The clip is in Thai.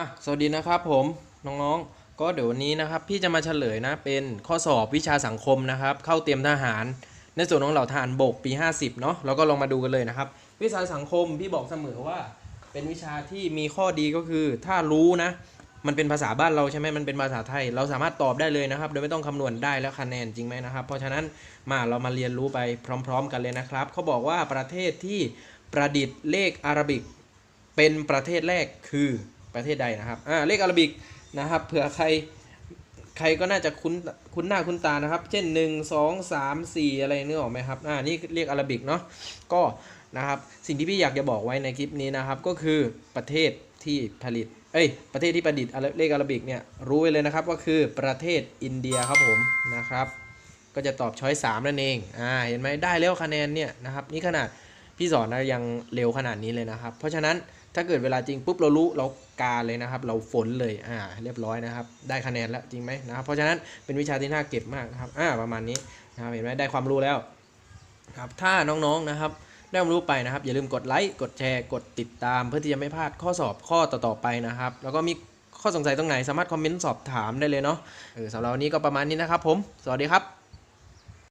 อะสวัสดีนะครับผมน้องๆ ก็เดี๋ยววันนี้นะครับพี่จะมาเฉลยนะเป็นข้อสอบวิชาสังคมนะครับ เข้าเตรียมทหาร ในส่วนของเหล่าทหารบกปี 50เนาะเราก็ลองมาดูกันเลยนะครับ วิชาสังคมพี่บอกเสมอว่า เป็นวิชาที่มีข้อดีก็คือ ถ้ารู้นะ มันเป็นภาษาบ้านเราใช่ไหมมันเป็นภาษาไทย เราสามารถตอบได้เลยนะครับ โดยไม่ต้องคำนวณได้แล้วคะแนนจริงไหมนะครับ เพราะฉะนั้นมาเรามาเรียนรู้ไปพร้อม ๆ กันเลยนะครับเขาบอกว่าประเทศที่ประดิษฐ์เลขอารบิก เป็นประเทศแรกคือ ประเทศใดนะครับอ่าเลขอาราบิกนะครับเผื่อใครใครก็น่าจะคุ้นคุ้นหน้าคุ้นตานะครับ เช่น 1 2 3 4 อะไรนึกออกไหมครับอ่านี่เรียกอาราบิกเนาะก็นะครับสิ่งที่พี่อยากจะบอกไว้ในคลิปนี้นะครับก็คือประเทศที่ผลิตเอ้ยประเทศที่ประดิษฐ์เลขอาราบิกเนี่ยรู้ไว้เลยนะครับก็คือประเทศอินเดียครับผมนะครับก็จะตอบช้อยสามนั่นเองอ่าเห็นไหมได้แล้วคะแนนเนี่ยนะครับนี่ขนาดพี่สอนนะยังเร็วขนาดนี้เลยนะครับ เพราะฉะนั้น ถ้าเกิดเวลาจริงปุ๊บเรารู้เราการเลยนะครับ เราฝนเลยอ่าเรียบร้อยนะครับ ได้คะแนนแล้วจริงไหมนะครับเพราะฉะนั้นเป็นวิชาที่น่าเก็บมากนะครับอ่าประมาณนี้นะครับเห็นไหมได้ความรู้แล้วครับถ้าน้องๆนะครับได้ความรู้ไปนะครับ อย่าลืมกดไลค์กดแชร์กดติดตาม เพื่อที่จะไม่พลาดข้อสอบข้อต่อๆไปนะครับ แล้วก็มีข้อสงสัยตรงไหนสามารถคอมเมนต์สอบถามได้เลยเนาะเออสำหรับวันนี้ก็ประมาณนี้นะครับผม สวัสดีครับ